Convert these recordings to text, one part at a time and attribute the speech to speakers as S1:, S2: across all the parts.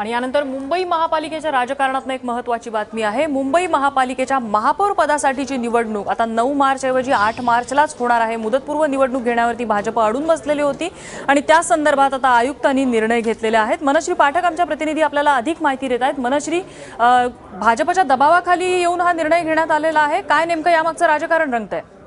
S1: आणि यानंतर मुंबई महापालिकेच्या राजकारणातनं एक महत्वाची बातमी आहे. मुंबई महापालिकेच्या महापौर पदासाठीची निवडणूक आता नऊ मार्च ऐवजी आठ मार्चलाच होणार आहे. मुदतपूर्व निवडणूक घेण्यावरती भाजप अडून बसलेली होती आणि त्या संदर्भात आता आयुक्तांनी निर्णय घेतलेले आहेत. मनश्री पाठक आमच्या प्रतिनिधी आपल्याला अधिक माहिती देत आहेत. मनश्री भाजपच्या दबावाखाली येऊन हा निर्णय घेण्यात आलेला आहे. काय नेमकं यामागचं राजकारण रंगत
S2: आहे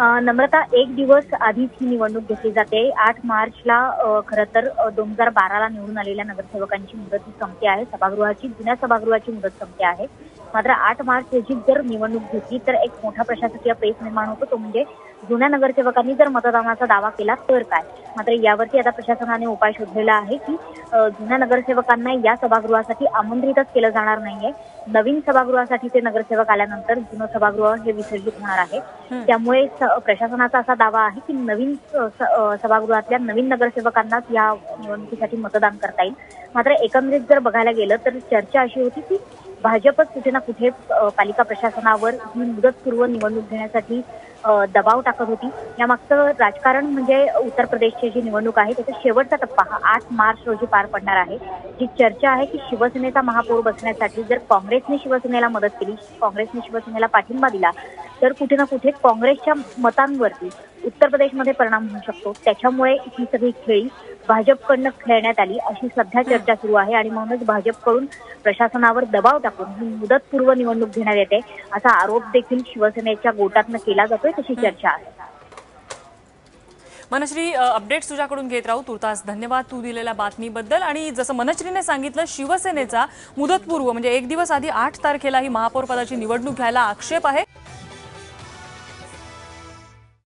S2: नम्रता एक दिवस आधीच ही निवडणूक घेतली जाते. आठ मार्चला खरं तर दोन हजार बाराला निवडून आलेल्या नगरसेवकांची मुदत ही संपते आहे. सभागृहाची जुन्या सभागृहाची मुदत संपते आहे. मात्र आठ मार्च रोजी जर निवडणूक घेतली तर एक मोठा प्रशासकीय पेच निर्माण होतो. तो म्हणजे जुन्या नगरसेवकांनी जर मतदानाचा दावा केला तर काय? मात्र यावरती आता प्रशासनाने उपाय शोधलेला आहे की जुन्या नगरसेवकांना या सभागृहासाठी आमंत्रितच केलं जाणार नाहीये. नवीन सभागृहासाठी ते नगरसेवक आल्यानंतर जुनं सभागृह हे विसर्जित होणार आहे. त्यामुळे प्रशासनाचा असा दावा आहे की नवीन सभागृहातल्या नवीन नगरसेवकांनाच या निवडणुकीसाठी मतदान करता येईल. मात्र एकंदरीत जर बघायला गेलं तर चर्चा अशी होती की भाजपच कुठे ना कुठे पालिका प्रशासनावर ही मुदतपूर्व निवडणूक घेण्यासाठी दबाव टाकत होती. यामागचं राजकारण म्हणजे उत्तर प्रदेशची जी निवडणूक आहे त्याचा शेवटचा टप्पा हा आठ मार्च रोजी पार पडणार आहे. जी चर्चा आहे की शिवसेनेचा महापौर बसण्यासाठी जर काँग्रेसने शिवसेनेला मदत केली काँग्रेसने शिवसेनेला पाठिंबा दिला तर कुठे ना कुठे काँग्रेसच्या मतांवरती उत्तर प्रदेशमध्ये परिणाम होऊ शकतो. त्याच्यामुळे ही सगळी खेळी भाजपकडनं खेळण्यात आली अशी सध्या चर्चा सुरू आहे आणि म्हणूनच भाजपकडून प्रशासनावर दबाव टाकून ही मुदतपूर्व निवडणूक घेण्यात येते असा आरोप देखील शिवसेनेच्या गोटातनं केला जातोय तशी चर्चा आहे.
S1: मनश्री अपडेट्स तुझ्याकडून घेत राहू. तुर्तास धन्यवाद तू दिलेल्या बातमीबद्दल. आणि जसं मनश्रीने सांगितलं शिवसेनेचा मुदतपूर्व म्हणजे एक दिवस आधी आठ तारखेला ही महापौर पदाची निवडणूक घ्यायला आक्षेप आहे.